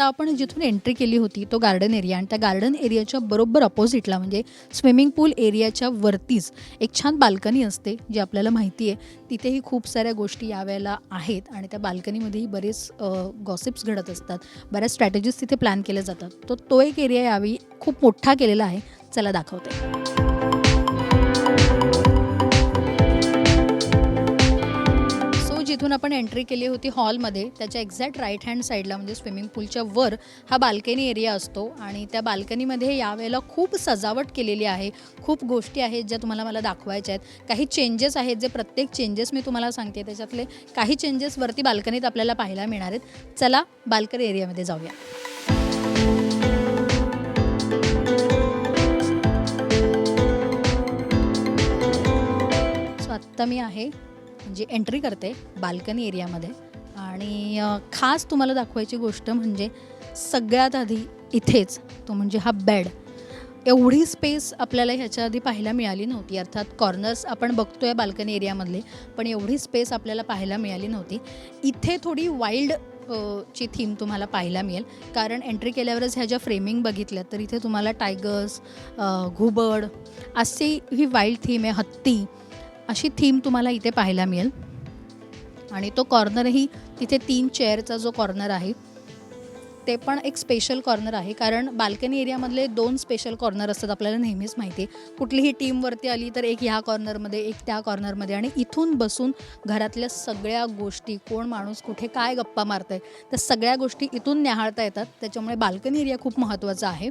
आत्ता आपण जिथून एंट्री केली होती तो गार्डन एरिया आणि त्या गार्डन एरियाच्या बरोबर अपोजिटला म्हणजे स्विमिंग पूल एरियाच्या वरतीच एक छान बाल्कनी असते जी आपल्याला माहिती आहे. तिथेही खूप साऱ्या गोष्टी यावेळेला आहेत आणि त्या बाल्कनीमध्येही बरेच गॉसिप्स घडत असतात. बऱ्याच स्ट्रॅटेजीज तिथे प्लॅन केल्या जातात. तो तो एक एरिया यावेळी खूप मोठा केलेला आहे. चला दाखवते. आपण एंट्री केली होती हॉलमध्ये त्याच्या एक्झॅक्ट राईट हँड साईडला म्हणजे स्विमिंग पूलच्या वर हा बाल्कनी एरिया असतो. आणि त्या बाल्कनीमध्ये यावेळेला खूप सजावट केलेली आहे. खूप गोष्टी आहेत ज्या तुम्हाला मला दाखवायच्या आहेत. काही चेंजेस आहेत जे प्रत्येक चेंजेस मी तुम्हाला सांगते. त्याच्यातले काही चेंजेस वरती बाल्कनीत आपल्याला पाहायला मिळणार आहेत. चला बाल्कनी एरियामध्ये जाऊया. सो आत्ता मी आहे म्हणजे एंट्री करते बाल्कनी एरियामध्ये आणि खास तुम्हाला दाखवायची गोष्ट म्हणजे सगळ्यात आधी इथेच तो म्हणजे हा बेड एवढी स्पेस आपल्याला ह्याच्या आधी पाहायला मिळाली नव्हती. अर्थात कॉर्नर्स आपण बघतो आहे बाल्कनी एरियामधले पण एवढी स्पेस आपल्याला पाहायला मिळाली नव्हती. इथे थोडी वाईल्ड ची थीम तुम्हाला पाहायला मिळेल. कारण एंट्री केल्यावरच ह्या ज्या फ्रेमिंग बघितल्या तर इथे तुम्हाला टायगर्स घुबड अशी ही वाईल्ड थीम आहे हत्ती. अशी थीम तुम्हाला इथे पाहायला मिळेल. आणि तो कॉर्नरही तिथे तीन चेअरचा जो कॉर्नर आहे ते पण एक स्पेशल कॉर्नर आहे. कारण बाल्कनी एरियामधले दोन स्पेशल कॉर्नर असतात आपल्याला नेहमीच माहिती आहे. कुठलीही टीमवरती आली तर एक ह्या कॉर्नरमध्ये एक त्या कॉर्नरमध्ये. आणि इथून बसून घरातल्या सगळ्या गोष्टी कोण माणूस कुठे काय गप्पा मारत आहे त्या सगळ्या गोष्टी इथून न्याहाळता येतात. त्याच्यामुळे बाल्कनी एरिया खूप महत्त्वाचा आहे.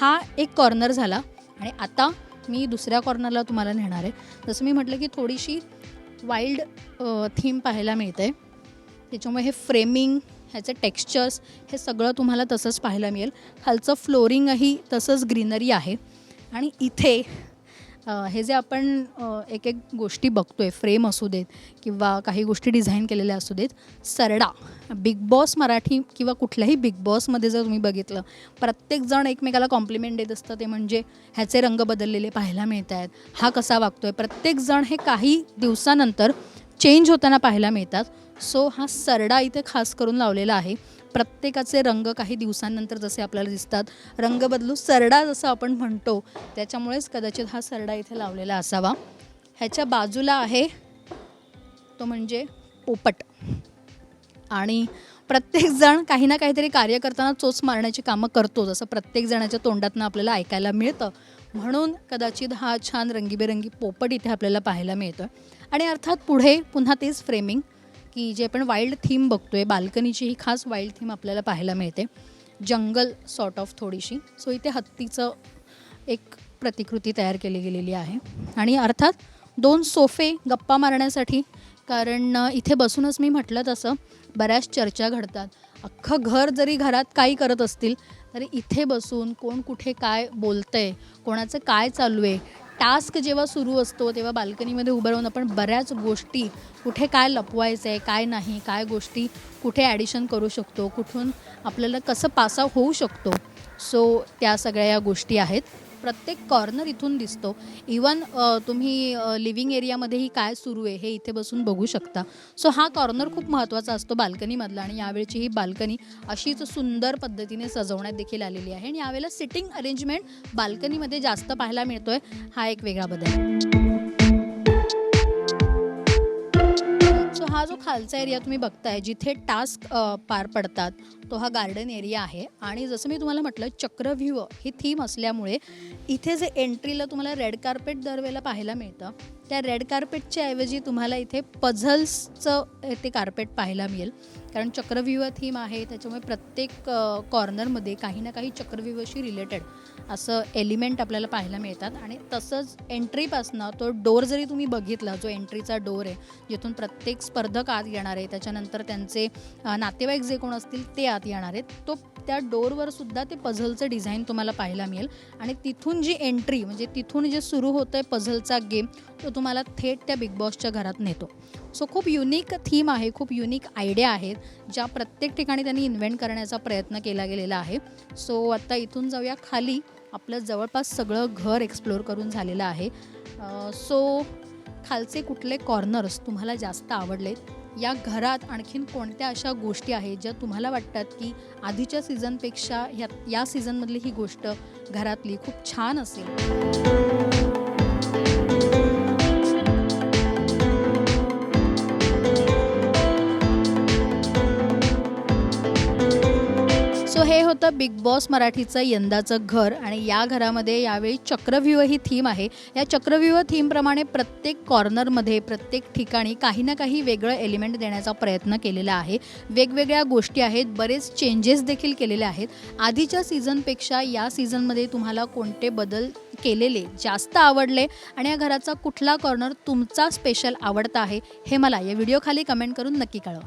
हा एक कॉर्नर झाला. आणि आता मी दुसऱ्या कॉर्नरला तुम्हाला नेणार आहे. जसं मी म्हटलं की थोडीशी वाईल्ड थीम पाहायला मिळते. त्याच्यामुळे हे फ्रेमिंग ह्याचे टेक्स्चर्स हे सगळं तुम्हाला तसंच पाहायला मिळेल. खालचं फ्लोरिंगही तसंच ग्रीनरी आहे. आणि इथे हे जे आपण एक एक गोष्टी बघतो आहे फ्रेम असू देत किंवा काही गोष्टी डिझाईन केलेल्या असू देत सरडा बिग बॉस मराठी किंवा कुठल्याही बिग बॉसमध्ये जर तुम्ही बघितलं प्रत्येकजण एकमेकाला कॉम्प्लिमेंट देत असतं. ते म्हणजे ह्याचे रंग बदललेले पाहायला मिळत आहेत हा कसा वागतो आहे प्रत्येकजण हे काही दिवसानंतर चेंज होताना पाहायला मिळतात. सो हा सरडा इथे खास करून लावलेला आहे. प्रत्येकाचे रंग काही दिवसांनंतर जसे आपल्याला दिसतात. रंग बदलू सरडा जसं आपण म्हणतो त्याच्यामुळेच कदाचित हा सरडा इथे लावलेला असावा. ह्याच्या बाजूला आहे तो म्हणजे पोपट. आणि प्रत्येकजण काही ना काहीतरी कार्य करताना चोच मारण्याची कामं करतो जसं प्रत्येक जणाच्या तोंडातनं आपल्याला ऐकायला मिळतं. म्हणून कदाचित हा छान रंगीबेरंगी पोपट इथे आपल्याला पाहायला मिळतो आणि अर्थात पुढे पुन्हा तेच फ्रेमिंग की जे आपण वाईल्ड थीम बघतोय बाल्कनीची ही खास वाईल्ड थीम आपल्याला पाहायला मिळते. जंगल सॉर्ट ऑफ थोडीशी. सो इथे हत्तीचं एक प्रतिकृती तयार केली गेलेली आहे. आणि अर्थात दोन सोफे गप्पा मारण्यासाठी कारण इथे बसूनच मी म्हटलं तसं बऱ्याच चर्चा घडतात. अख्खं घर जरी घरात काही करत असतील तरी इथे बसून कोण कुठे काय बोलतंय कोणाचं काय चालू आहे टास्क जेव्हा सुरू असतो तेव्हा बाल्कनीमध्ये उभं राहून आपण बऱ्याच गोष्टी कुठे काय लपवायचं आहे काय नाही काय गोष्टी कुठे ॲडिशन करू शकतो कुठून आपल्याला कसं पासा होऊ शकतो. सो त्या सगळ्या या गोष्टी आहेत. प्रत्येक कॉर्नर इथून दिसतो. इवन तुम्ही लिव्हिंग एरियामध्येही काय सुरू आहे हे इथे बसून बघू शकता. सो हा कॉर्नर खूप महत्त्वाचा असतो बाल्कनीमधला आणि यावेळची ही बाल्कनी अशीच सुंदर पद्धतीने सजवण्यात देखील आलेली आहे. आणि यावेळेला सिटिंग अरेंजमेंट बाल्कनीमध्ये जास्त पाहायला मिळतोय. हा एक वेगळा बदल. हा जो खालचा एरिया तुम्ही बघताय जिथे टास्क पार पडतात तो हा गार्डन एरिया आहे. आणि जसं मी तुम्हाला म्हटलं चक्रव्यूह ही थीम असल्यामुळे इथे जे एंट्रीला तुम्हाला रेड कार्पेट दरवेळेला पाहायला मिळतं त्या रेड कार्पेटच्या ऐवजी तुम्हाला इथे पझल्सचं ते कार्पेट पाहायला मिळेल. कारण चक्रव्यूह थीम आहे त्याच्यामुळे प्रत्येक कॉर्नरमध्ये काही ना काही चक्रव्यूहशी रिलेटेड असं एलिमेंट आपल्याला पाहायला मिळतात. आणि तसंच एंट्रीपासनं तो डोर जरी तुम्ही बघितला जो एंट्रीचा डोर आहे जिथून प्रत्येक स्पर्धक आत येणार आहे त्याच्यानंतर त्यांचे नातेवाईक जे कोण असतील ते आत येणार आहेत. तो त्या डोरवर सुद्धा ते पझलचं डिझाईन तुम्हाला पाहायला मिळेल. आणि तिथून जी एंट्री म्हणजे तिथून जे सुरू होतं आहे पझलचा गेम तो तुम्हाला थेट त्या बिग बॉसच्या घरात नेतो. सो खूप युनिक थीम आहे खूप युनिक आयडिया आहेत ज्या प्रत्येक ठिकाणी त्यांनी इन्व्हेंट करण्याचा प्रयत्न केला गेलेला आहे. सो आता इथून जाऊया खाली. आपलं जवळपास सगळं घर एक्सप्लोअर करून झालेलं आहे. सो खालचे कुठले कॉर्नर्स तुम्हाला जास्त आवडलेत या घरात आणखीन कोणत्या अशा गोष्टी आहेत ज्या तुम्हाला वाटतात की आधीच्या सीझनपेक्षा ह्या या सीझनमधली ही गोष्ट घरातली खूप छान असेल? होतं बिग बॉस मराठीचं यंदाचं घर आणि या घरामध्ये यावेळी चक्रव्यूह ही थीम आहे. या चक्रव्यूह थीमप्रमाणे प्रत्येक कॉर्नरमध्ये प्रत्येक ठिकाणी काही ना काही वेगळं एलिमेंट देण्याचा प्रयत्न केलेला आहे. वेगवेगळ्या गोष्टी आहेत बरेच चेंजेस देखील केलेले आहेत. आधीच्या सीझनपेक्षा या सीझनमध्ये तुम्हाला कोणते बदल केलेले जास्त आवडले आणि या घराचा कुठला कॉर्नर तुमचा स्पेशल आवडता आहे हे मला या व्हिडिओखाली कमेंट करून नक्की कळवा.